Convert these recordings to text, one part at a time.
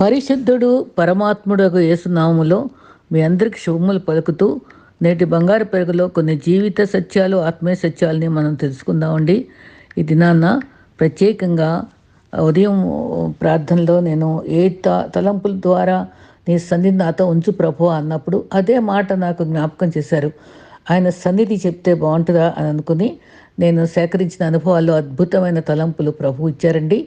పరిశుద్ధుడు పరమాత్ముడు యేసునామములో మీ అందరికి శుభములు పలుకుతూ నేటి బంగారు పెరుగులో కొన్ని జీవిత సత్యాలు ఆత్మీయ సత్యాలని మనం తెలుసుకుందామండి. ఈ దినాన్న ప్రత్యేకంగా ఉదయం ప్రార్థనలో నేను ఏ త తలంపుల ద్వారా నీ సన్నిధి నాతో ఉంచు ప్రభు అన్నప్పుడు అదే మాట నాకు జ్ఞాపకం చేశారు. ఆయన సన్నిధి చెప్తే బాగుంటుందా అని అనుకుని నేను సేకరించిన అనుభవాల్లో అద్భుతమైన తలంపులు ప్రభు ఇచ్చారండి.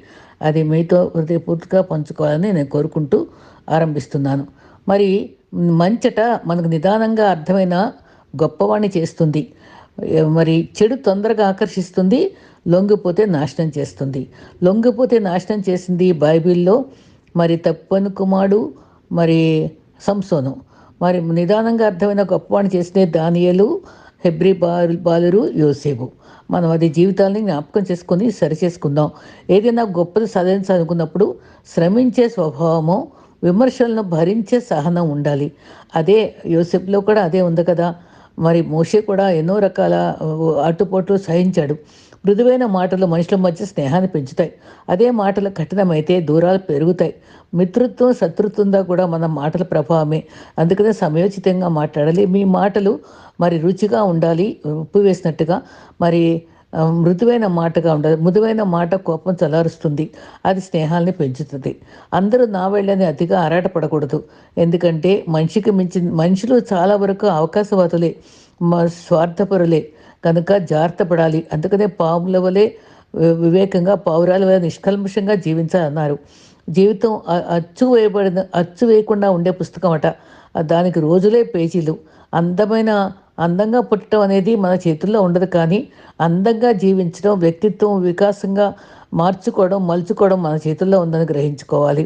అది మీతో హృదయపూర్తిగా పంచుకోవాలని నేను కోరుకుంటూ ఆరంభిస్తున్నాను. మరి మంచట మనకు నిదానంగా అర్థమైన గొప్పవాణి చేస్తుంది. మరి చెడు తొందరగా ఆకర్షిస్తుంది లొంగిపోతే నాశనం చేస్తుంది. లొంగిపోతే నాశనం చేసింది బైబిల్లో మరి తప్పను కుమారుడు మరి సంసోను. మరి నిదానంగా అర్థమైన గొప్పవాణి చేసిన దానియలు. హెబ్రి బాల్ బాలురు యోసేపు. మనం అది జీవితాన్ని జ్ఞాపకం చేసుకొని సరిచేసుకుందాం ఏదైనా గొప్పది సాధించాలనుకున్నప్పుడు శ్రమించే స్వభావము విమర్శలను భరించే సహనం ఉండాలి. అదే యోసెఫ్లో కూడా అదే ఉంది కదా. మరి మోషే కూడా ఎన్నో రకాల అటుపోట్లు సహించాడు. మృదువైన మాటలు మనుషుల మధ్య స్నేహాన్ని పెంచుతాయి. అదే మాటలు కఠినమైతే దూరాలు పెరుగుతాయి. మిత్రుత్వం శత్రుత్వంగా కూడా మన మాటల ప్రభావమే. అందుకనే సమయోచితంగా మాట్లాడాలి. మీ మాటలు మరి రుచిగా ఉండాలి ఉప్పు వేసినట్టుగా. మరి మృదువైన మాటగా ఉండాలి. మృదువైన మాట కోపం చలారుస్తుంది అది స్నేహాల్ని పెంచుతుంది. అందరూ నా వెళ్ళని అతిగా ఆరాటపడకూడదు ఎందుకంటే మనిషికి మించి మనుషులు చాలా వరకు అవకాశవాదులే స్వార్థపరులే. కనుక జాగ్రత్త పడాలి అందుకనే పాముల వలె వివేకంగా పావురాల వలె నిష్కల్మషంగా జీవించాలన్నారు. జీవితం అచ్చు వేయబడిన అచ్చు వేయకుండా ఉండే పుస్తకం అట దానికి రోజులే పేజీలు. అందమైన అందంగా పుట్టడం అనేది మన చేతుల్లో ఉండదు కానీ అందంగా జీవించడం వ్యక్తిత్వం వికాసంగా మార్చుకోవడం మలుచుకోవడం మన చేతుల్లో ఉందని గ్రహించుకోవాలి.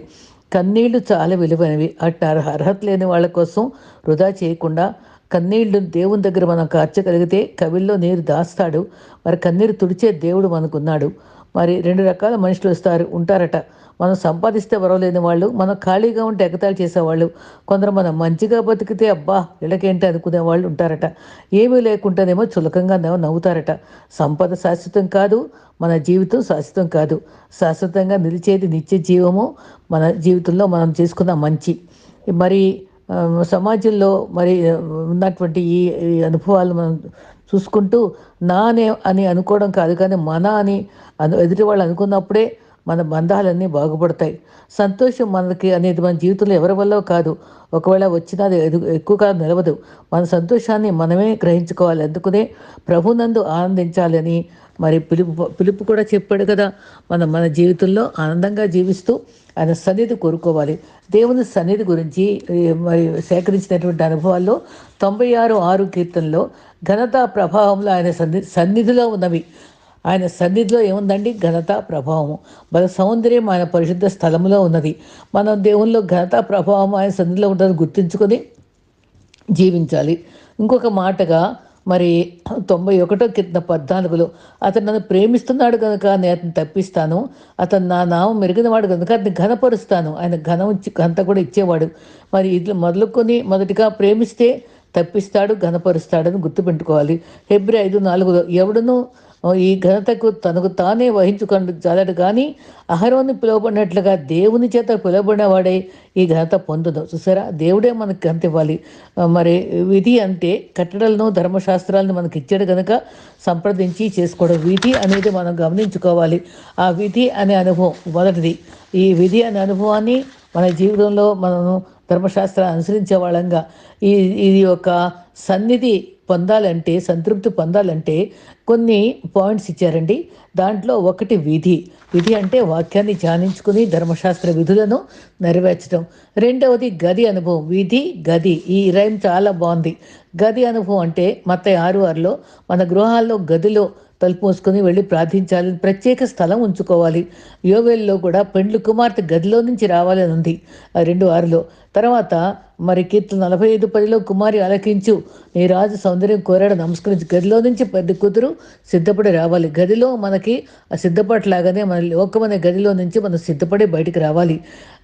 కన్నీళ్ళు చాలా విలువైనవి. అట్ అర్హత లేని వాళ్ళ కోసం వృధా చేయకుండా కన్నీళ్ళు దేవుని దగ్గర మనం కార్చగలిగితే కవిల్లో నీరు దాస్తాడు. మరి కన్నీరు తుడిచే దేవుడు మనకున్నాడు. మరి రెండు రకాల మనుషులు వస్తారు ఉంటారట. మనం సంపాదిస్తే వరవలేని వాళ్ళు మనం ఖాళీగా ఉంటే ఎగతాళి చేసేవాళ్ళు. కొందరు మనం మంచిగా బతికితే అబ్బా ఇళ్ళకేంటి అనుకునే వాళ్ళు ఉంటారట. ఏమీ లేకుండానేమో చులకంగా నవ్వుతారట. సంపద శాశ్వతం కాదు మన జీవితం శాశ్వతం కాదు. శాశ్వతంగా నిలిచేది నిత్య జీవము మన జీవితంలో మనం చేసుకున్న మంచి. మరి సమాజంలో మరి ఉన్నటువంటి ఈ అనుభవాలు మనం చూసుకుంటూ నానే అని అనుకోవడం కాదు కానీ మన అని అను ఎదుటి వాళ్ళు అనుకున్నప్పుడే మన బంధాలన్నీ బాగుపడతాయి. సంతోషం మనకి అనేది మన జీవితంలో ఎవరి వల్ల కాదు. ఒకవేళ వచ్చినా అది ఎక్కువగా నిలవదు. మన సంతోషాన్ని మనమే గ్రహించుకోవాలి. అందుకునే ప్రభునందు ఆనందించాలని మరి పిలుపు పిలుపు కూడా చెప్పాడు కదా. మనం మన జీవితంలో ఆనందంగా జీవిస్తూ ఆయన సన్నిధి కోరుకోవాలి. దేవుని సన్నిధి గురించి మరి సేకరించినటువంటి అనుభవాల్లో తొంభై ఆరు ఆరు కీర్తనలో ఘనత ప్రభావంలో ఆయన సన్ని సన్నిధిలో ఉన్నవి. ఆయన సన్నిధిలో ఏముందండి? ఘనత ప్రభావము. మన సౌందర్యం ఆయన పరిశుద్ధ స్థలంలో ఉన్నది. మనం దేవుల్లో ఘనత ప్రభావం ఆయన సన్నిధిలో ఉంటుందని గుర్తుంచుకొని జీవించాలి. ఇంకొక మాటగా మరి తొంభై ఒకటో కింద పద్నాలుగులో అతను నన్ను ప్రేమిస్తున్నాడు కనుక నేను అతను తప్పిస్తాను. అతను నా నామం మెరిగినవాడు కనుక అతన్ని ఘనపరుస్తాను. ఆయన ఘనం ఘనత కూడా ఇచ్చేవాడు. మరి ఇది మొదలుకొని మొదటిగా ప్రేమిస్తే తప్పిస్తాడు ఘనపరుస్తాడని గుర్తుపెట్టుకోవాలి. ఫిబ్రవరి ఐదు నాలుగులో ఎవడను ఈ ఘనతకు తనకు తానే వహించుకొని చాలడు కానీ అహరోని పిలువబడినట్లుగా దేవుని చేత పిలువబడినవాడే ఈ ఘనత పొందదు చూసారా? దేవుడే మనకు ఘనత ఇవ్వాలి. మరి విధి అంటే కట్టడలను ధర్మశాస్త్రాలను మనకి ఇచ్చాడు కనుక సంప్రదించి చేసుకోవడం. విధి అనేది మనం గమనించుకోవాలి. ఆ విధి అనే అనుభవం మొదటిది. ఈ విధి అనే అనుభవాన్ని మన జీవితంలో మనము ధర్మశాస్త్రాన్ని అనుసరించే వాళ్ళంగా ఈ ఇది ఒక సన్నిధి పొందాలంటే సంతృప్తి పొందాలంటే కొన్ని పాయింట్స్ ఇచ్చారండి. దాంట్లో ఒకటి విధి. విధి అంటే వాక్యాన్ని ధ్యానించుకుని ధర్మశాస్త్ర విధులను నెరవేర్చడం. రెండవది గది అనుభవం. విధి గది. ఈ రైమ్ చాలా బాగుంది. గది అనుభవం అంటే మత ఆరు ఆరులో మన గృహాల్లో గదిలో తలుపు మూసుకొని వెళ్ళి ప్రార్థించాలి. ప్రత్యేక స్థలం ఉంచుకోవాలి. యోవేల్లో కూడా పెండ్లు కుమార్తె గదిలో నుంచి రావాలని ఉంది. ఆ రెండు ఆరులో. తర్వాత మరి కీర్తన నలభై ఐదు పదిలో కుమారి అలకించు నీ రాజు సౌందర్యం కోరాడు. నమస్కరించి గదిలో నుంచి పెద్ద కూతురు సిద్ధపడి రావాలి. గదిలో మనకి సిద్ధపడలాగానే మన లోకమనే గదిలో నుంచి మనం సిద్ధపడి బయటికి రావాలి.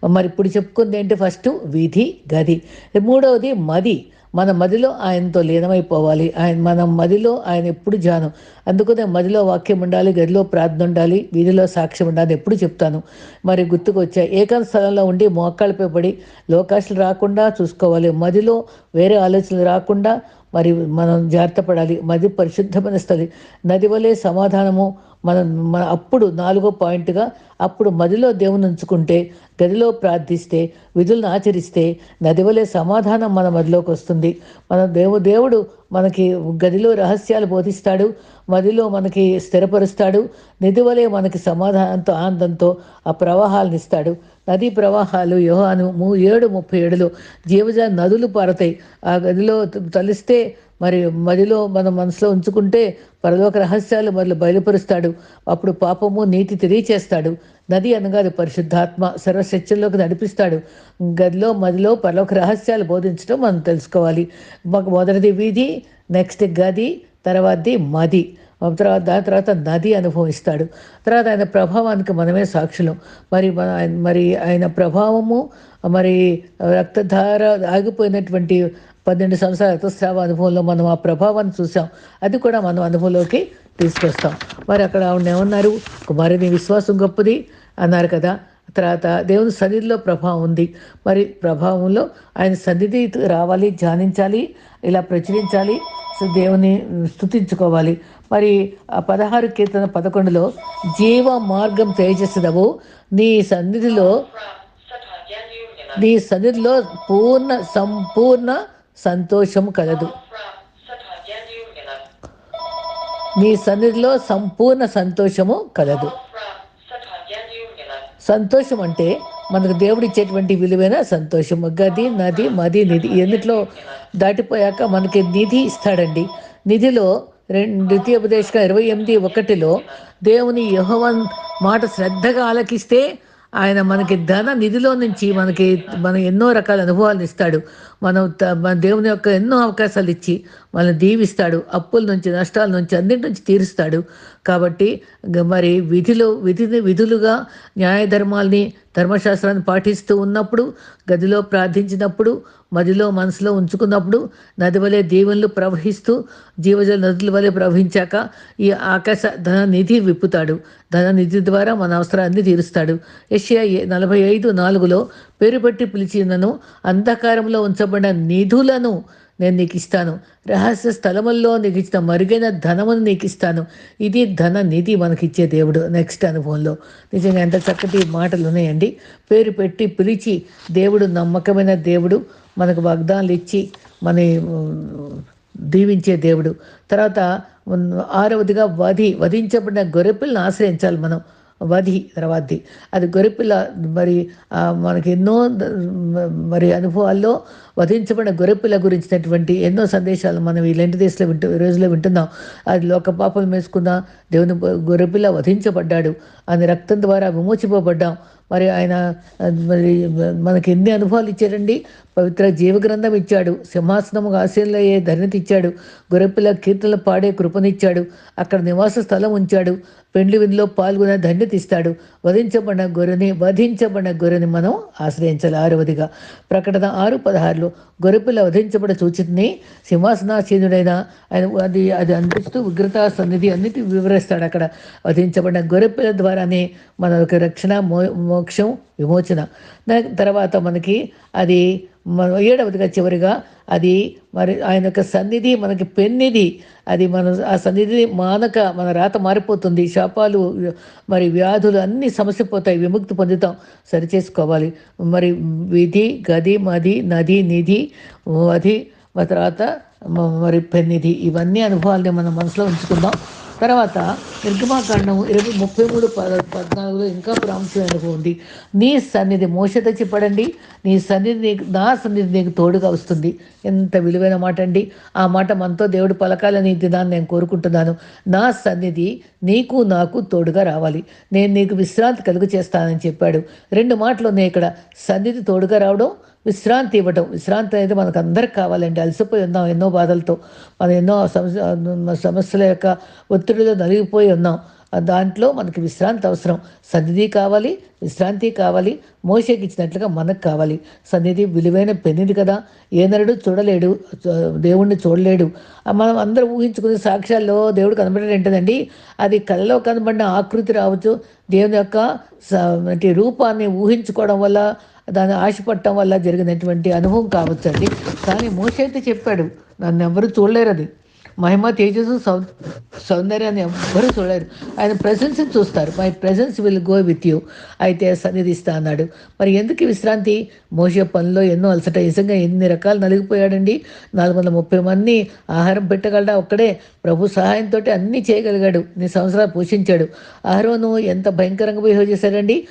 మరి ఇప్పుడు చెప్పుకుంది ఏంటి? ఫస్ట్ వీధి గది. మూడవది మది. మన మదిలో ఆయనతో లీనమైపోవాలి. ఆయన మన మదిలో ఆయన ఎప్పుడు జానం. అందుకనే మదిలో వాక్యం ఉండాలి గదిలో ప్రార్థన ఉండాలి వీధిలో సాక్ష్యం ఉండాలి ఎప్పుడు చెప్తాను. మరి గుర్తుకు ఏకాంత స్థలంలో ఉండి మోకాళ్ళపై పడి లోకాశలు రాకుండా చూసుకోవాలి. మదిలో వేరే ఆలోచనలు రాకుండా మరి మనం జాగ్రత్త పడాలి. మది పరిశుద్ధమైన స్థలి. నది వలె సమాధానము. మనం మన అప్పుడు నాలుగో పాయింట్గా అప్పుడు మదిలో దేవుని ఉంచుకుంటే గదిలో ప్రార్థిస్తే విధులను ఆచరిస్తే నది వలె సమాధానం మన మదిలోకి వస్తుంది. మన దేవు దేవుడు మనకి గదిలో రహస్యాలు బోధిస్తాడు మదిలో మనకి స్థిరపరుస్తాడు నిధి మనకి సమాధానంతో ఆనందంతో ఆ ప్రవాహాలను ఇస్తాడు. నదీ ప్రవాహాలు యోహాను మూ ఏడు ముప్పై ఏడులో జీవజ నదులు పారతాయి. ఆ గదిలో తలిస్తే మరి మదిలో మన మనసులో ఉంచుకుంటే పరలోక రహస్యాలు మరియు బయలుపరుస్తాడు. అప్పుడు పాపము నీతి తెలియచేస్తాడు. నది అనగా అది పరిశుద్ధాత్మ సర్వశక్తుల్లోకి నడిపిస్తాడు. గదిలో మదిలో పరలోక రహస్యాలు బోధించడం మనం తెలుసుకోవాలి. మాకు మొదటిది వీధి నెక్స్ట్ గది తర్వాతది మది. తర్వాత దాని తర్వాత నది అనుభవిస్తాడు. తర్వాత ఆయన ప్రభావానికి మనమే సాక్షులం. మరి మన మరి ఆయన ప్రభావము మరి రక్తధార ఆగిపోయినటువంటి పన్నెండు సంవత్సరాల రక్తస్రావ అనుభవంలో మనం ఆ ప్రభావాన్ని చూసాం. అది కూడా మనం అనుభవంలోకి తీసుకొస్తాం. మరి అక్కడ ఆవిడ ఏమన్నారు? కుమారి నీ విశ్వాసం గొప్పది అన్నారు కదా. తర్వాత దేవుని సన్నిధిలో ప్రభావం ఉంది. మరి ప్రభావంలో ఆయన సన్నిధి రావాలి ధ్యానించాలి ఇలా ప్రచురించాలి దేవుని స్థుతించుకోవాలి మరి ఆ పదహారు కీర్తన పదకొండులో జీవ మార్గం తేజస్సుదవు నీ సన్నిధిలో నీ సన్నిధిలో పూర్ణ సంపూర్ణ సంతోషము కలదు. నీ సన్నిధిలో సంపూర్ణ సంతోషము కలదు. సంతోషం అంటే మనకు దేవుడు ఇచ్చేటువంటి విలువైన సంతోషం. గది నది మది నిధి ఎన్నిట్లో దాటిపోయాక మనకి నిధి ఇస్తాడండి. నిధిలో రెండు ద్వితీయోపదేశం ఇరవై ఎనిమిది ఒకటిలో దేవుని యహోవన్ మాట శ్రద్ధగా ఆలకిస్తే ఆయన మనకి ధన నిధిలో నుంచి మనకి మన ఎన్నో రకాల అనుభవాలు ఇస్తాడు. మనం మన దేవుని యొక్క ఎన్నో అవకాశాలు ఇచ్చి వాళ్ళని దీవిస్తాడు అప్పుల నుంచి నష్టాల నుంచి అన్నింటి నుంచి తీరుస్తాడు. కాబట్టి మరి విధిలో విధిని విధులుగా న్యాయ ధర్మాల్ని ధర్మశాస్త్రాన్ని పాటిస్తూ ఉన్నప్పుడు గదిలో ప్రార్థించినప్పుడు మదిలో మనసులో ఉంచుకున్నప్పుడు నది వలె దీవెనలు ప్రవహిస్తూ జీవజల నదుల వలె ప్రవహించాక ఈ ఆకాశ ధన నిధి విప్పుతాడు. ధన నిధి ద్వారా మన అవసరాన్ని తీరుస్తాడు. ఏషియా నలభై ఐదు నాలుగులో పేరు పెట్టి పిలిచినను అంధకారంలో ఉంచబడిన నిధులను నేను నీకు ఇస్తాను రహస్య స్థలముల్లో నీకు ఇచ్చిన మరుగైన ధనమును నీకు ఇస్తాను ఇది ధన నిధి మనకిచ్చే దేవుడు. నెక్స్ట్ అనుభవంలో. నిజంగా ఎంత చక్కటి మాటలు ఉన్నాయండి. పేరు పెట్టి పిలిచి దేవుడు నమ్మకమైన దేవుడు మనకు వాగ్దానాలు ఇచ్చి మన దీవించే దేవుడు. తర్వాత ఆరవదిగా వధి వధించబడిన గొర్రెపిల్ని ఆశ్రయించాలి మనం. వధి తర్వాతది అది గొరిపిల్ల మరి మనకి ఎన్నో మరి అనుభవాల్లో వధించబడిన గొర్రెపిల్ల గురించినటువంటి ఎన్నో సందేశాలు మనం ఈ లెంటి దేశంలో వింటు ఈ రోజులో వింటున్నాం. అది లోక పాపలు వేసుకున్న దేవుని గొర్రెపిల్ల వధించబడ్డాడు అని రక్తం ద్వారా విమోచింపబడ్డాం. మరి ఆయన మరి మనకి ఎన్ని అనుభవాలు ఇచ్చారండి? పవిత్ర జీవగ్రంథం ఇచ్చాడు. సింహాసనము ఆశీర్లయ్యే ధరణిత ఇచ్చాడు గొర్రెపిల్ల కీర్తనలు పాడే కృపనిచ్చాడు. అక్కడ నివాస స్థలం ఉంచాడు. పెండ్లి విధిలో పాల్గొనే ధన్యత ఇస్తాడు. వధించబడిన గొర్రెని వధించబడిన గొర్రెని మనం ఆశ్రయించాలి. ఆరవదిగా ప్రకటన ఆరు పదహారులో గొర్రెపిల్ల వధించబడి సూచితని సింహాసనాసీనుడైన ఆయన అది అది అందిస్తూ ఉగ్రతా సన్నిధి అన్నిటి వివరిస్తాడు అక్కడ వధించబడిన గొర్రెపిల్ల ద్వారానే మన యొక్క రక్షణ మో మోక్షం విమోచన. దాని తర్వాత మనకి అది మన ఏడవదిగా చివరిగా అది మరి ఆయన యొక్క సన్నిధి మనకి పెన్నిధి. అది మన ఆ సన్నిధి మానక మన రాత మారిపోతుంది. శాపాలు మరి వ్యాధులు అన్నీ సమస్య పోతాయి విముక్తి పొందుతాం. సరిచేసుకోవాలి. మరి విధి గది మది నది నిధి అది తర్వాత మరి పెన్నిధి. ఇవన్నీ అనుభవాలని మన మనసులో ఉంచుకుందాం. తర్వాత నిర్గమాకాండం ఇరవై ముప్పై మూడు పద పద్నాలుగులో ఇంకా ప్రాముఖ్యమైన ఉంది నీ సన్నిధి మోస చెప్పడండి నీ సన్నిధి నీకు నా సన్నిధి నీకు తోడుగా వస్తుంది. ఎంత విలువైన మాట అండి. ఆ మాట మనతో దేవుడు పలకాలని దినాన్ని నేను కోరుకుంటున్నాను. నా సన్నిధి నీకు నాకు తోడుగా రావాలి. నేను నీకు విశ్రాంతి కలుగు చేస్తానని చెప్పాడు. రెండు మాటలు ఉన్నాయి ఇక్కడ. సన్నిధి తోడుగా రావడం విశ్రాంతి ఇవ్వడం విశ్రాంతి అనేది మనకు అందరికి కావాలండి. అలసిపోయి ఉన్నాం ఎన్నో బాధలతో. మనం ఎన్నో సమస్య సమస్యల యొక్క ఒత్తిడిలో నలిగిపోయి ఉన్నాం. దాంట్లో మనకి విశ్రాంతి అవసరం. సన్నిధి కావాలి విశ్రాంతి కావాలి మోషకి ఇచ్చినట్లుగా మనకు కావాలి. సన్నిధి విలువైన పెన్నిది కదా. ఏ నరుడు చూడలేడు దేవుణ్ణి చూడలేడు. మనం అందరూ ఊహించుకునే సాక్ష్యాల్లో దేవుడు కనబడడం ఏంటండి అది కళలో కనబడిన ఆకృతి రావచ్చు. దేవుని యొక్క రూపాన్ని ఊహించుకోవడం వల్ల దాన్ని ఆశపడటం వల్ల జరిగినటువంటి అనుభవం కావచ్చండి. కానీ మోసైతే చెప్పాడు నన్ను ఎవరు చూడలేరు అది మహిమ తేజస్సు సౌ సౌందర్యాన్ని ఎవ్వరూ చూడలేరు. ఆయన ప్రజెన్స్ని చూస్తారు. My presence will go with you అయితే సన్నిధిస్తా అన్నాడు. మరి ఎందుకు విశ్రాంతి? మోసే పనిలో ఎన్నో అలసట నిజంగా ఎన్ని రకాలు నలిగిపోయాడండి? నాలుగు వందల ముప్పై మంది ఆహారం పెట్టగలడా? ఒక్కడే ప్రభు సహాయంతో అన్నీ చేయగలిగాడు. నీ సంవత్సరాలు పోషించాడు. ఆహారం ఎంత భయంకరంగా బిహేవ్ చేశాడండి?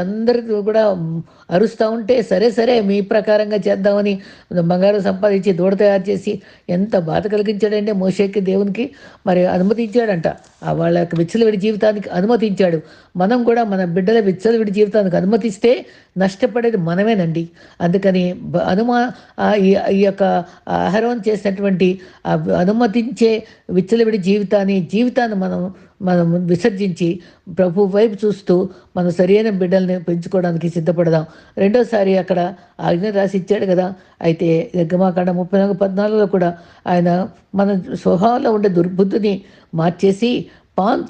అందరికీ కూడా అరుస్తూ ఉంటే సరే సరే మీ ప్రకారంగా చేద్దామని బంగారం సంపాదించి దూడ తయారు చేసి ఎంత బాధ కలిగించాడంటే మోషేకి దేవునికి మరి అనుమతించాడంట. వాళ్ళ యొక్క విచ్చలవిడి జీవితానికి అనుమతించాడు. మనం కూడా మన బిడ్డల విచ్చలవిడి జీవితానికి అనుమతిస్తే నష్టపడేది మనమేనండి. అందుకని అనుమా ఈ యొక్క ఆహారం చేసినటువంటి అనుమతించే విచ్చలవిడి జీవితాన్ని జీవితాన్ని మనం మనం విసర్జించి ప్రభు వైపు చూస్తూ మన సరైన బిడ్డల్ని పెంచుకోవడానికి సిద్ధపడదాం. రెండోసారి అక్కడ ఆజ్ఞ రాసి ఇచ్చాడు కదా. అయితే గమాకాండ ముప్పై నాలుగు పద్నాలుగులో కూడా ఆయన మన స్వభావంలో ఉండే దుర్బుద్ధిని మార్చేసి పాన్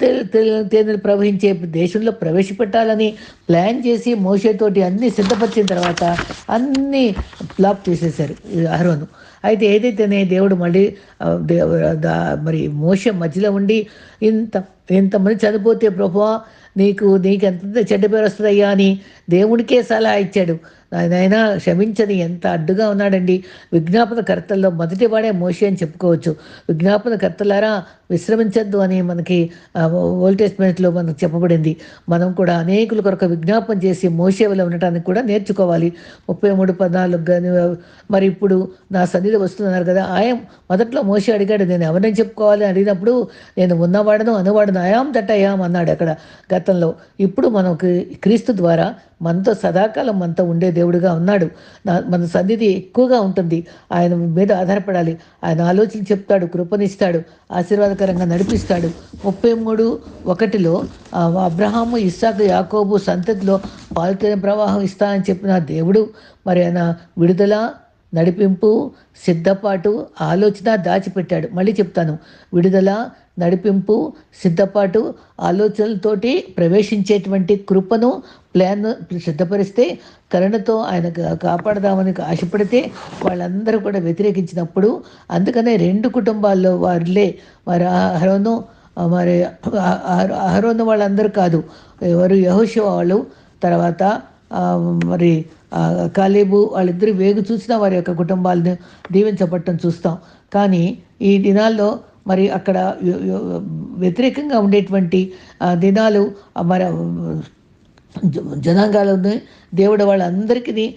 తేనెలు ప్రవహించే దేశంలో ప్రవేశపెట్టాలని ప్లాన్ చేసి మోసేతోటి అన్ని సిద్ధపరిచిన తర్వాత అన్నీ ఫ్లాప్ చేసేసారు అహరోను. అయితే ఏదైతేనే దేవుడు మళ్ళీ మరి మోస మధ్యలో ఉండి ఇంత ఇంతమంది చనిపోతే ప్రభా నీకు నీకు ఎంత చెడ్డ పేరు వస్తుందయ్యా అని దేవుడికే సలహా ఇచ్చాడు. ఆయన క్షమించని ఎంత అడ్డుగా ఉన్నాడండి. విజ్ఞాపన కర్తల్లో మొదటి వాడే మోషి అని చెప్పుకోవచ్చు. విజ్ఞాపన కర్తలారా విశ్రమించద్దు అని మనకి ఓల్టేజ్మెంట్లో మనకు చెప్పబడింది. మనం కూడా అనేకుల కొరకు విజ్ఞాపన చేసి మోసేవలో ఉండటానికి కూడా నేర్చుకోవాలి. ముప్పై మూడు పద్నాలుగు కానీ మరి ఇప్పుడు నా సన్నిధి వస్తున్నారు కదా ఆయం మొదట్లో మోసే అడిగాడు నేను ఎవరిని చెప్పుకోవాలి? అడిగినప్పుడు నేను ఉన్నవాడను అనువాడను I am that I am అన్నాడు అక్కడ గతంలో. ఇప్పుడు మనకు క్రీస్తు ద్వారా మనతో సదాకాలం మనతో ఉండేది దేవుడుగా ఉన్నాడు. మన సన్నిధి ఎక్కువగా ఉంటుంది. ఆయన మీద ఆధారపడాలి. ఆయన ఆలోచన చెప్తాడు కృపనిస్తాడు ఆశీర్వాదకరంగా నడిపిస్తాడు. ముప్పై మూడు ఒకటిలో అబ్రహాము ఇస్సాకు యాకోబు సంతతిలో పాలుతైన ప్రవాహం ఇస్తా అని చెప్పిన దేవుడు మరి ఆయన విడుదల నడిపింపు సిద్ధపాటు ఆలోచన దాచిపెట్టాడు. మళ్ళీ చెప్తాను. విడుదల నడిపింపు సిద్ధపాటు ఆలోచనలతోటి ప్రవేశించేటువంటి కృపను ప్లాన్ సిద్ధపరిస్తే కరుణతో ఆయన కాపాడదామని ఆశపడితే వాళ్ళందరూ కూడా వ్యతిరేకించినప్పుడు అందుకనే రెండు కుటుంబాల్లో వారిలే వారి అహరోను మరి అహరోను వాళ్ళందరూ కాదు. ఎవరు యహోశివ వాళ్ళు తర్వాత మరి కాలేబు వాళ్ళిద్దరు వేగు చూసినా వారి యొక్క కుటుంబాలను దీవించబట్టం చూస్తాం. కానీ ఈ దినాల్లో మరి అక్కడ వ్యతిరేకంగా ఉండేటువంటి దినాలు మరి జనాంగాలను దేవుడు వాళ్ళందరికీ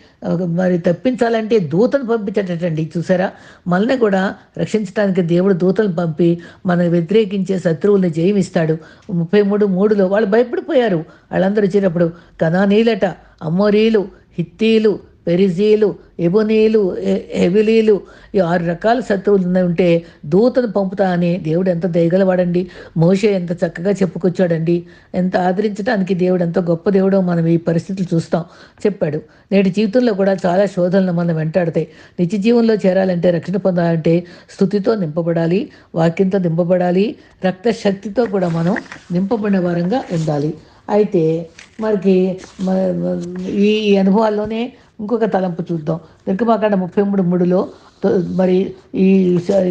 మరి తప్పించాలంటే దూతను పంపించటండి చూసారా? మనల్ని కూడా రక్షించడానికి దేవుడు దూతలు పంపి మనం వ్యతిరేకించే శత్రువుల్ని జయమిస్తాడు. ముప్పై మూడు మూడులో వాళ్ళు భయపడిపోయారు. వాళ్ళందరూ వచ్చినప్పుడు కనానీలట అమ్మోరీలు హిత్తీలు పెరిజీలు ఎబునీలు ఎబిలీలు ఈ ఆరు రకాల శత్రువులు ఉంటే దూతను పంపుతా అని దేవుడు ఎంత దయగలవాడండి. మోషే ఎంత చక్కగా చెప్పుకొచ్చాడండి. ఎంత ఆదరించడానికి దేవుడు ఎంత గొప్ప దేవుడో మనం ఈ పరిస్థితులు చూస్తాం. చెప్పాడు. నేటి జీవితంలో కూడా చాలా శోధనలు మనం వెంటాడతాయి. నిత్య జీవంలో చేరాలంటే రక్షణ పొందాలంటే స్థుతితో నింపబడాలి వాక్యంతో నింపబడాలి రక్త శక్తితో కూడా మనం నింపబడిన వారంగా ఉండాలి. అయితే మనకి ఈ అనుభవాల్లోనే ఇంకొక తలంపు చూద్దాం. నిర్గమాకాండ ముప్పై మూడు మూడులో మరి ఈ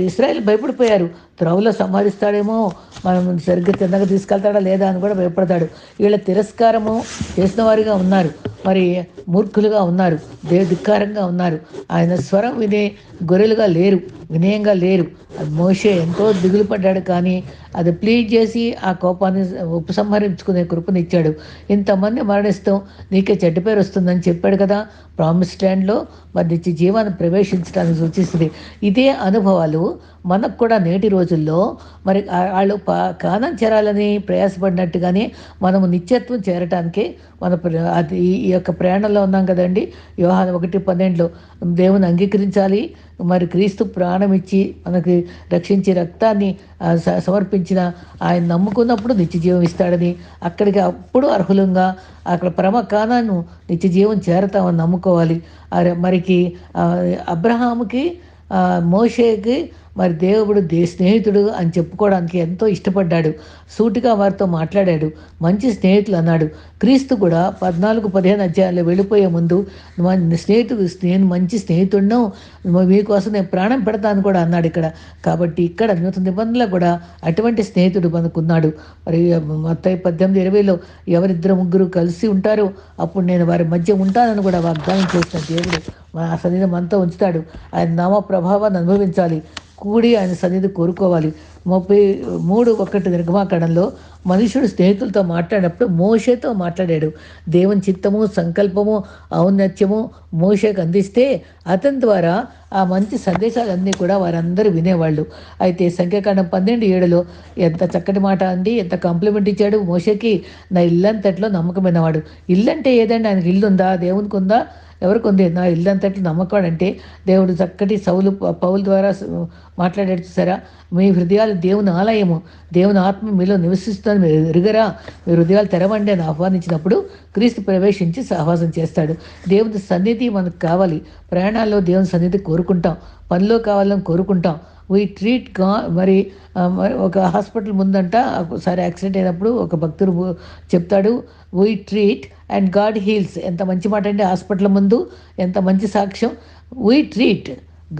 ఇస్రాయల్ భయపడిపోయారు. త్రవులో సంహరిస్తాడేమో మనం సరిగ్గా తిన్నగా తీసుకెళ్తాడా లేదా అని కూడా భయపడతాడు. వీళ్ళ తిరస్కారము చేసిన వారిగా ఉన్నారు. మరి మూర్ఖులుగా ఉన్నారు. దే ధిక్కారంగా ఉన్నారు. ఆయన స్వరం వినే గొర్రెలుగా లేరు వినయంగా లేరు. అది మోసే ఎంతో దిగులు పడ్డాడు కానీ అది ప్లీజ్ చేసి ఆ కోపాన్ని ఉపసంహరించుకునే కృపనిచ్చాడు ఇంతమంది మరణిస్తాం నీకే చెడ్డ పేరు వస్తుందని చెప్పాడు కదా. ప్రామిస్ ల్యాండ్లో మరి నిత్య జీవాన్ని ప్రవేశించడానికి సూచిస్తుంది. ఇదే అనుభవాలు మనకు కూడా నేటి రోజుల్లో మరి వాళ్ళు పా కానం చేరాలని ప్రయాసపడినట్టుగానే మనము నిత్యత్వం చేరటానికి మన ప్ర- అది ఈ- యొక్క ప్రయాణంలో ఉన్నాం కదండి. వ్యవహారం ఒకటి పన్నెండులో దేవుని అంగీకరించాలి మరి క్రీస్తు ప్రాణం ఇచ్చి మనకి రక్షించి రక్తాన్ని స- సమర్పించిన ఆయన నమ్ముకున్నప్పుడు నిత్య జీవం ఇస్తాడని అక్కడికి అప్పుడు అర్హులంగా అక్కడ ప్రమ కానాను నిత్య జీవం చేరతామని నమ్ముకోవాలి. మరికి అబ్రహాముకి మోషేకి మరి దేవుడు దే స్నేహితుడు అని చెప్పుకోవడానికి ఎంతో ఇష్టపడ్డాడు. సూటిగా వారితో మాట్లాడాడు. మంచి స్నేహితులు అన్నాడు. క్రీస్తు కూడా పద్నాలుగు పదిహేను అధ్యాయాలు వెళ్ళిపోయే ముందు స్నేహితుడు నేను మంచి స్నేహితుడిను మీకోసం నేను ప్రాణం పెడతాను కూడా అన్నాడు ఇక్కడ. కాబట్టి ఇక్కడ నూతన నిబంధనలో కూడా అటువంటి స్నేహితుడు మనకున్నాడు. మరి మొత్తం పద్దెనిమిది ఇరవైలో ఎవరిద్దరు ముగ్గురు కలిసి ఉంటారో అప్పుడు నేను వారి మధ్య ఉంటానని కూడా వాగ్దానం చేసిన దేవుడు మన సన్నిధి మనతో ఉంచుతాడు. ఆయన నామ ప్రభావాన్ని అనుభవించాలి. కూడి ఆయన సన్నిధి కోరుకోవాలి. ముప్పై మూడు ఒకటి నిర్గమాకరణంలో మనుషుడు స్నేహితులతో మాట్లాడినప్పుడు మోషేతో మాట్లాడాడు. దేవుని చిత్తము సంకల్పము ఔన్నత్యము మోషేకు అందిస్తే అతని ద్వారా ఆ మంచి సందేశాలన్నీ కూడా వారందరూ వినేవాళ్ళు. అయితే సంఖ్యాకాండం పన్నెండు ఏడులో ఎంత చక్కటి మాట అండి ఎంత కాంప్లిమెంట్ ఇచ్చాడు మోషకి. నా ఇల్లంతట్లో నమ్మకమైనవాడు ఇల్లంటే ఏదండి? ఆయనకి ఇల్లు ఉందా దేవునికి ఉందా? ఎవరికి ఉంది నా ఇల్లంతట్లు నమ్మకం అంటే దేవుడు చక్కటి సౌలు పౌల పౌలు ద్వారా మాట్లాడాడు చూసారా? మీ హృదయాలు దేవుని ఆలయము. దేవుని ఆత్మ మీలో నివసిస్తుందని మీరు ఎరుగరా? మీ హృదయాలు తెరవండి అని ఆహ్వానించినప్పుడు క్రీస్తు ప్రవేశించి సహవాసం చేస్తాడు. దేవుని సన్నిధి మనకు కావాలి. ప్రయాణాల్లో దేవుని సన్నిధి కోరుకుంటాం. పనిలో కావాలని కోరుకుంటాం. వీ ట్రీట్గా మరి మరి ఒక హాస్పిటల్ ముందంట ఒకసారి యాక్సిడెంట్ అయినప్పుడు ఒక భక్తుడు చెప్తాడు we treat and God heals. ఎంత మంచి మాట అండి హాస్పిటల్ ముందు ఎంత మంచి సాక్ష్యం. వీ ట్రీట్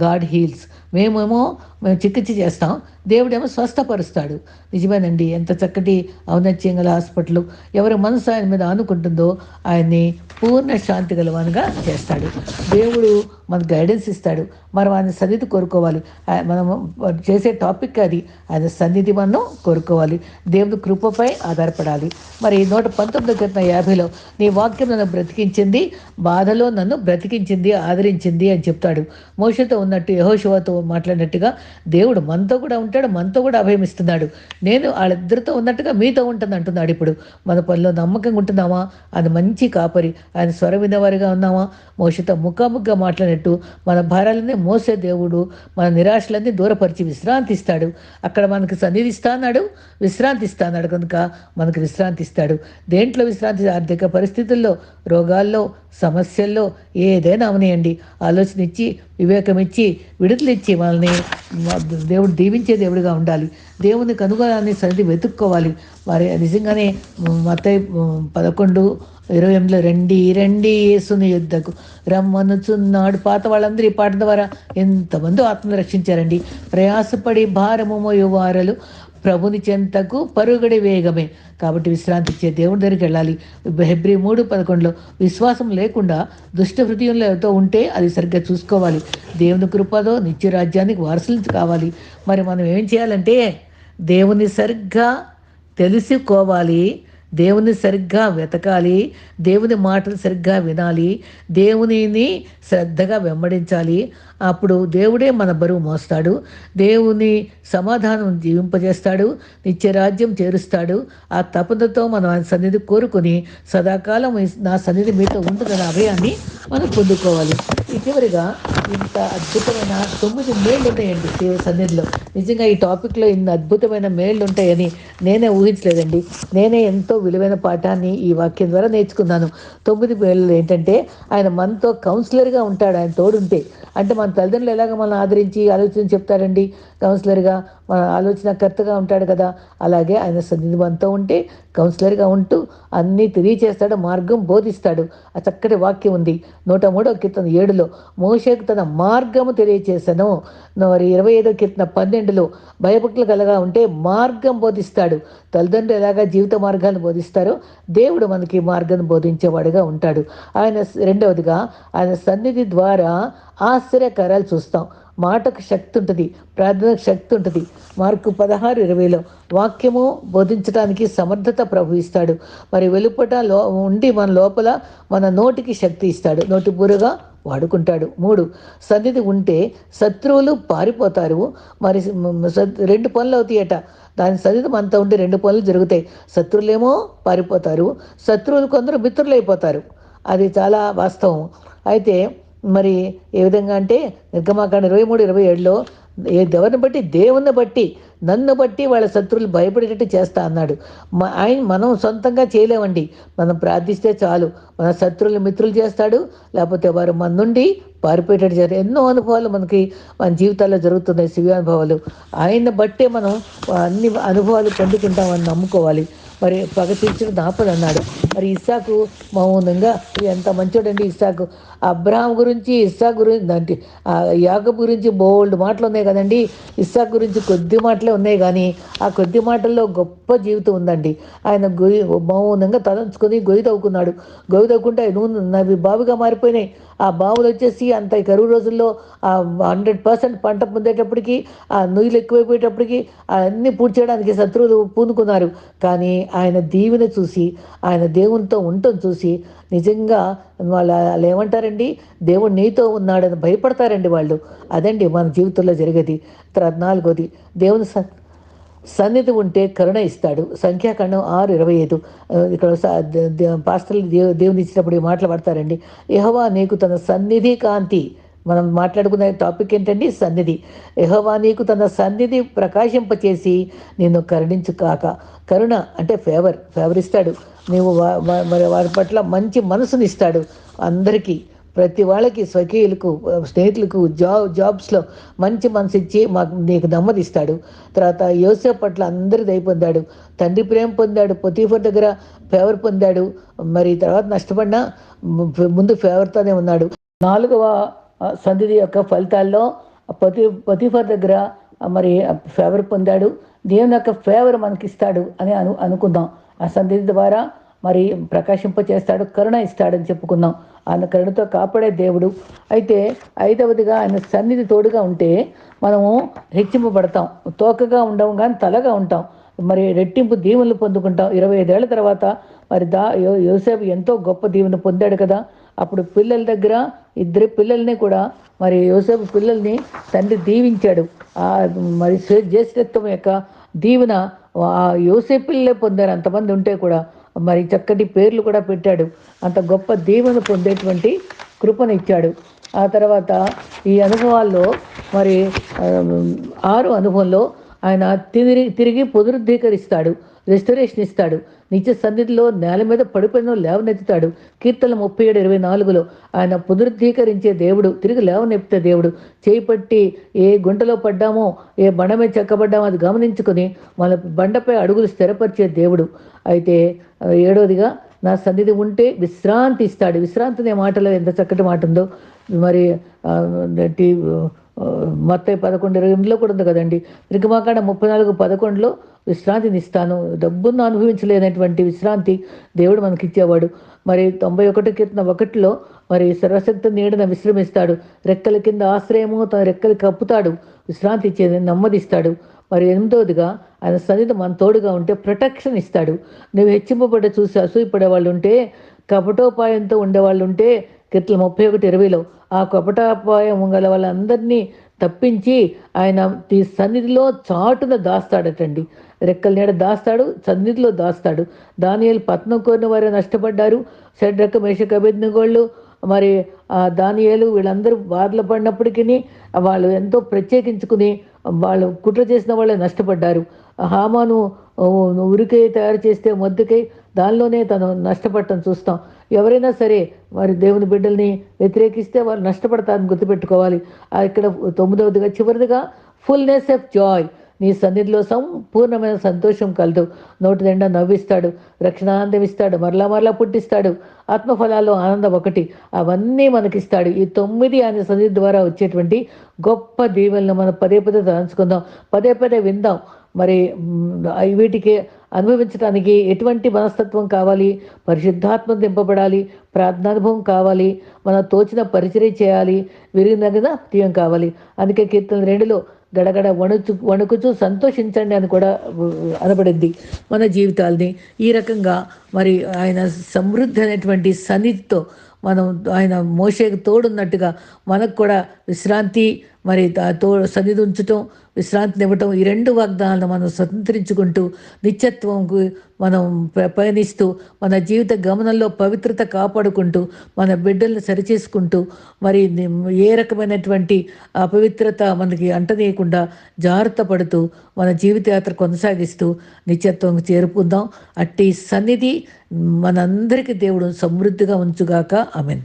గాడ్ హీల్స్ మేమేమో మేము చికిత్స చేస్తాం. దేవుడేమో స్వస్థపరుస్తాడు. నిజమేనండి ఎంత చక్కటి ఔన్నత్యం గల హాస్పిటల్. ఎవరి మనసు ఆయన మీద ఆనుకుంటుందో ఆయన్ని పూర్ణ శాంతి గలవానుగా చేస్తాడు. దేవుడు మనకు గైడెన్స్ ఇస్తాడు. మనం ఆయన సన్నిధి కోరుకోవాలి. మనం చేసే టాపిక్ అది. ఆయన సన్నిధి మనం కోరుకోవాలి. దేవుని కృపపై ఆధారపడాలి. మరి నూట పంతొమ్మిది క్రితం యాభైలో నీ వాక్యం నన్ను బ్రతికించింది బాధలో నన్ను బ్రతికించింది ఆదరించింది అని చెప్తాడు. మోషతో ఉన్నట్టు యహోశివతో మాట్లాడినట్టుగా దేవుడు మనతో కూడా ఉంటాడు. మనతో కూడా అభయమిస్తున్నాడు నేను వాళ్ళిద్దరితో ఉన్నట్టుగా మీతో ఉంటుంది అంటున్నాడు ఇప్పుడు. మన పనిలో నమ్మకంగా ఉంటున్నామా? అది మంచి కాపరి. ఆయన స్వర వినవారిగా ఉన్నామా? మోషతో ముఖాముఖిగా మాట్లాడినట్టు మన భారాలన్నీ మోసే దేవుడు మన నిరాశలన్నీ దూరపరిచి విశ్రాంతి ఇస్తాడు అక్కడ మనకు సన్నిధి ఇస్తాడు విశ్రాంతి ఇస్తాన్నాడు కనుక మనకు విశ్రాంతి ఇస్తాడు. దేంట్లో విశ్రాంతి? ఆర్థిక పరిస్థితుల్లో రోగాల్లో సమస్యల్లో ఏదైనా అవనియండి. ఆలోచన ఇచ్చి వివేకం ఇచ్చి విడుదల ఇచ్చి మనల్ని దేవుడు దీవించే దేవుడిగా ఉండాలి. దేవుని కనుగొనాలని సన్నిధి వెతుక్కోవాలి. మరి నిజంగానే మత్తయి పదకొండు ఇరవై ఎనిమిదిలో రండి రండి యేసుని యుద్ధకు. రమ్మనుచున్నాడు పాత వాళ్ళందరూ ఈ పాట ద్వారా. ఎంతమంది ఆత్మను రక్షించారండి. ప్రయాసపడి భారము మోయువారలు ప్రభుని చెంతకు పరుగుడి వేగమే. కాబట్టి విశ్రాంతి ఇచ్చే దేవుని దగ్గరికి వెళ్ళాలి. హెబ్రి మూడు పదకొండులో విశ్వాసం లేకుండా దుష్ట హృదయంలో ఉంటే అది సరిగ్గా చూసుకోవాలి. దేవుని కృపతో నిత్య రాజ్యానికి వారసులు కావాలి. మరి మనం ఏం చేయాలంటే దేవుని సరిగ్గా తెలుసుకోవాలి. దేవుని సరిగ్గా వెతకాలి దేవుని మాటలు సరిగ్గా వినాలి దేవునిని శ్రద్ధగా వెంబడించాలి. అప్పుడు దేవుడే మన బరువు మోస్తాడు దేవుని సమాధానం జీవింపజేస్తాడు నిత్యరాజ్యం చేరుస్తాడు. ఆ తపనతో మనం ఆయన సన్నిధి కోరుకొని సదాకాలం నా సన్నిధి మీతో ఉంటుందన్న అభయాన్ని మనం పొందుకోవాలి. చివరిగా ఇంత అద్భుతమైన తొమ్మిది మేళ్ళు ఉన్నాయండి దేవుని సన్నిధిలో. నిజంగా ఈ టాపిక్లో ఇన్ని అద్భుతమైన మేళ్ళు ఉంటాయని నేనే ఊహించలేదండి. నేనే ఎంతో విలువైన పాఠాన్ని ఈ వాక్యం ద్వారా నేర్చుకున్నాను. తొమ్మిది మేళ్ళు ఏంటంటే ఆయన మనతో కౌన్సిలర్గా ఉంటాడు ఆయన తోడుంటే. అంటే మన తల్లిదండ్రులు ఎలాగ మనం ఆదరించి ఆలోచన చెప్తారండి? కౌన్సిలర్గా మన ఆలోచనకర్తగా ఉంటాడు కదా? అలాగే ఆయన సన్నిధి మనతో ఉంటే కౌన్సిలర్గా ఉంటూ అన్నీ తెలియచేస్తాడు మార్గం బోధిస్తాడు. ఆ చక్కటి వాక్యం ఉంది. నూట మూడో కీర్తన ఏడులో మోషకు తన మార్గము తెలియచేశాను. మరి ఇరవై ఐదో కీర్తన పన్నెండులో భయభక్తులు కలగా ఉంటే మార్గం బోధిస్తాడు. తల్లిదండ్రులు ఎలాగా జీవిత మార్గాన్ని బోధిస్తారో దేవుడు మనకి మార్గాన్ని బోధించేవాడుగా ఉంటాడు. ఆయన రెండవదిగా ఆయన సన్నిధి ద్వారా ఆశ్చర్యకారాలు చూస్తాం. మాటకు శక్తి ఉంటుంది ప్రార్థనకు శక్తి ఉంటుంది. మార్కు పదహారు ఇరవైలో వాక్యము బోధించడానికి సమర్థత ప్రభు ఇస్తాడు. మరి వెలుపట లో ఉండి మన లోపల మన నోటికి శక్తి ఇస్తాడు. నోటి బురగా వాడుకుంటాడు. మూడు సన్నిధి ఉంటే శత్రువులు పారిపోతారు. మరి రెండు పనులు అవుతాయట దాని సన్నిధి మనతో ఉంటే రెండు పనులు జరుగుతాయి. శత్రువులేమో పారిపోతారు. శత్రువులు కొందరు మిత్రులైపోతారు. అయిపోతారు అది చాలా వాస్తవం. అయితే మరి ఏ విధంగా అంటే నిర్గమాకాండ ఇరవై మూడు ఇరవై ఏడులో ఎవరిని బట్టి దేవుని బట్టి నన్ను బట్టి వాళ్ళ శత్రువులు భయపడేటట్టు చేస్తా అన్నాడు. ఆయన మనం సొంతంగా చేయలేమండి. మనం ప్రార్థిస్తే చాలు. మన శత్రువులు మిత్రులు చేస్తాడు. లేకపోతే వారు మన నుండి పారిపోయేటట్టు చేస్తారు. ఎన్నో అనుభవాలు మనకి మన జీవితాల్లో జరుగుతున్నాయి శివ అనుభవాలు. ఆయన బట్టే మనం అన్ని అనుభవాలు పొందుకుంటామని నమ్ముకోవాలి. మరి పగ తీర్చిన దాపదు మరి ఇస్సాకు మౌనంగా ఎంత మంచోడండి ఇస్సాకు. అబ్రాహం గురించి ఇస్సా గురించి అంటే యాగబ్ గురించి బోల్డ్ మాటలు ఉన్నాయి కదండి. ఇస్సా గురించి కొద్ది మాటలే ఉన్నాయి కానీ ఆ కొద్ది మాటల్లో గొప్ప జీవితం ఉందండి. ఆయన గొయ్యి మౌనంగా తలంచుకొని గొయ్యి తవ్వుకున్నాడు. గొయ్యి తవ్వుకుంటే నూనె నవి బావిగా మారిపోయినాయి. ఆ బావులు వచ్చేసి అంత కరువు రోజుల్లో ఆ హండ్రెడ్ పర్సెంట్ పంట పొందేటప్పటికి ఆ నుయ్యలు ఎక్కువైపోయేటప్పటికి అన్నీ పూర్తి చేయడానికి శత్రువులు పూనుకున్నారు. కానీ ఆయన దీవెన చూసి ఆయన దేవునితో ఉండటం చూసి నిజంగా వాళ్ళు వాళ్ళు ఏమంటారండి దేవుడు నీతో ఉన్నాడని భయపడతారండి వాళ్ళు. అదండి మన జీవితంలో జరిగేది. తర్వాత నాలుగోది దేవుని సన్నిధి ఉంటే కరుణ ఇస్తాడు. సంఖ్యాకాండం ఆరు ఇరవై ఐదు. ఇక్కడ పాస్టర్లు దేవు దేవుని ఇచ్చినప్పుడు మాటలు పడతారండి. యహోవా నీకు తన సన్నిధి కాంతి. మనం మాట్లాడుకునే టాపిక్ ఏంటండి? సన్నిధి. యహోవా నీకు తన సన్నిధి ప్రకాశింపచేసి నిన్ను కరుణించు కాక కరుణ అంటే ఫేవర్ ఫేవర్ ఇస్తాడు నీవు మరి వారి పట్ల మంచి మనసునిస్తాడు. అందరికీ ప్రతి వాళ్ళకి స్వకీయులకు స్నేహితులకు జాబ్ జాబ్స్లో మంచి మనసు ఇచ్చి మాకు నీకు నెమ్మదిస్తాడు. తర్వాత యోసేఫ్ పట్ల అందరి దయ పొందాడు. తండ్రి ప్రేమ పొందాడు. పొతీఫర్ దగ్గర ఫేవర్ పొందాడు. మరి తర్వాత నష్టపడినా ముందు ఫేవర్తోనే ఉన్నాడు. నాలుగవ సంధి యొక్క ఫలితాల్లో పతి పతిఫర్ దగ్గర మరి ఫేవర్ పొందాడు. దేవుని యొక్క ఫేవర్ మనకిస్తాడు అని అను అనుకుందాం. ఆ సంధి ద్వారా మరి ప్రకాశింప చేస్తాడు కరుణ ఇస్తాడని చెప్పుకుందాం. ఆయన కరుణతో కాపాడే దేవుడు. అయితే ఐదవదిగా ఆయన సన్నిధి తోడుగా ఉంటే మనము హెచ్చింపబడతాం తోకగా ఉండము కానీ తలగా ఉంటాం. మరి రెట్టింపు దీవెనలు పొందుకుంటాం. ఇరవై ఐదేళ్ళ తర్వాత మరి దా యోసేపు ఎంతో గొప్ప దీవెన పొందాడు కదా. అప్పుడు పిల్లల దగ్గర ఇద్దరు పిల్లల్ని కూడా మరి యోసేపు పిల్లల్ని తండ్రి దీవించాడు. ఆ మరి జ్యేష్ఠత్వం యొక్క దీవెన ఆ యోసేపుల్లే పొందారు. అంతమంది ఉంటే కూడా మరి చక్కటి పేర్లు కూడా పెట్టాడు. అంత గొప్ప దీవెన పొందేటువంటి కృపనిచ్చాడు. ఆ తర్వాత ఈ అనుభవాల్లో మరి ఆరు అనుభవంలో ఆయన తిరిగి తిరిగి పునరుద్ధీకరిస్తాడు. రెస్టరేషన్ ఇస్తాడు. నిత్య సన్నిధిలో నేల మీద పడిపోయిన లేవనెత్తుతాడు కీర్తన ముప్పై ఏడు ఇరవై నాలుగులో ఆయన పునరుద్ధీకరించే దేవుడు తిరిగి లేవనెత్తే దేవుడు. చేపట్టి ఏ గుంటలో పడ్డామో ఏ బండ మీద చెక్కబడ్డామో అది గమనించుకొని మన బండపై అడుగులు స్థిరపరిచే దేవుడు. అయితే ఏడోదిగా నా సన్నిధి ఉంటే విశ్రాంతి ఇస్తాడు. విశ్రాంతి అనే మాటలో ఎంత చక్కటి మాట ఉందో. మరి మొత్తం పదకొండు ఇరవై ఎనిమిదిలో కూడా ఉంది కదండి. రికమాకాండ ముప్పై నాలుగు పదకొండులో విశ్రాంతిని ఇస్తాను డబ్బును అనుభవించలేనటువంటి విశ్రాంతి దేవుడు మనకి ఇచ్చేవాడు మరి తొంభై ఒకటి కీర్తన ఒకటిలో మరి సర్వశక్తి నీడన విశ్రమిస్తాడు. రెక్కల కింద ఆశ్రయము తన రెక్కలు కప్పుతాడు. విశ్రాంతి ఇచ్చేది నెమ్మదిస్తాడు. మరి ఎనిమిదవదిగా ఆయన సన్నిధి మన తోడుగా ఉంటే ప్రొటెక్షన్ ఇస్తాడు నువ్వు హెచ్చింపబడ్డ చూసి అసూయపడే వాళ్ళు ఉంటే కపటోపాయంతో ఉండేవాళ్ళు ఉంటే కీర్తన ముప్పై ఒకటి ఇరవైలో ఆ కపటాపాయం గల వాళ్ళందరినీ తప్పించి ఆయన ఈ సన్నిధిలో చాటున దాస్తాడటండి. రెక్కల నీడ దాస్తాడు సన్నిధిలో దాస్తాడు. దానియలు పత్నం కోరిన వారే నష్టపడ్డారు. షడ్రక్క మేషక అభిజ్ఞగోళ్ళు మరి దానియాలు వీళ్ళందరూ బాధలు పడినప్పటికీ వాళ్ళు ఎంతో ప్రత్యేకించుకుని వాళ్ళు కుట్ర చేసిన వాళ్ళే నష్టపడ్డారు. హామాను ఉరికై తయారు చేస్తే మొద్దుకై దానిలోనే తను నష్టపడటం చూస్తాం. ఎవరైనా సరే వారి దేవుని బిడ్డల్ని వ్యతిరేకిస్తే వాళ్ళు నష్టపడతారని గుర్తుపెట్టుకోవాలి. ఇక్కడ తొమ్మిదవదిగా చివరిదిగా ఫుల్నెస్ ఆఫ్ జాయ్ నీ సన్నిధిలో సంపూర్ణమైన సంతోషం కలదు. నోటి నిండా నవ్విస్తాడు రక్షణానందం ఇస్తాడు మరలా మరలా పుట్టిస్తాడు ఆత్మఫలాల్లో ఆనందం ఒకటి. అవన్నీ మనకిస్తాడు. ఈ తొమ్మిది ఆయన సన్నిధి ద్వారా వచ్చేటువంటి గొప్ప దీవెలను మనం పదే పదే తలంచుకుందాం. పదే పదే విందాం. మరి వీటికి అనుభవించడానికి ఎటువంటి మనస్తత్వం కావాలి? పరిశుద్ధాత్మ దింపబడాలి ప్రార్థనానుభవం కావాలి మన తోచిన పరిచయం చేయాలి విరిగిన తీయం కావాలి. అందుకే కీర్తన రెండులో గడగడ వణుచు వణుకుచు సంతోషించండి అని కూడా అనబడింది మన జీవితాల్ని. ఈ రకంగా మరి ఆయన సమృద్ధి అనేటువంటి సన్నిధితో మనం ఆయన మోషేకు తోడున్నట్టుగా మనకు కూడా విశ్రాంతి మరి తో సన్నిధి ఉంచటం విశ్రాంతిని ఇవ్వటం ఈ రెండు వాగ్దానాలను మనం స్వతంత్రించుకుంటూ నిత్యత్వంకు మనం పయనిస్తూ మన జీవిత గమనంలో పవిత్రత కాపాడుకుంటూ మన బిడ్డల్ని సరిచేసుకుంటూ మరి ఏ రకమైనటువంటి అపవిత్రత మనకి అంటనీయకుండా జాగ్రత్త పడుతూ మన జీవితయాత్ర కొనసాగిస్తూ నిత్యత్వంకి చేరుకుందాం. అట్టి సన్నిధి మనందరికీ దేవుడు సమృద్ధిగా ఉంచుగాక. ఆమెన్.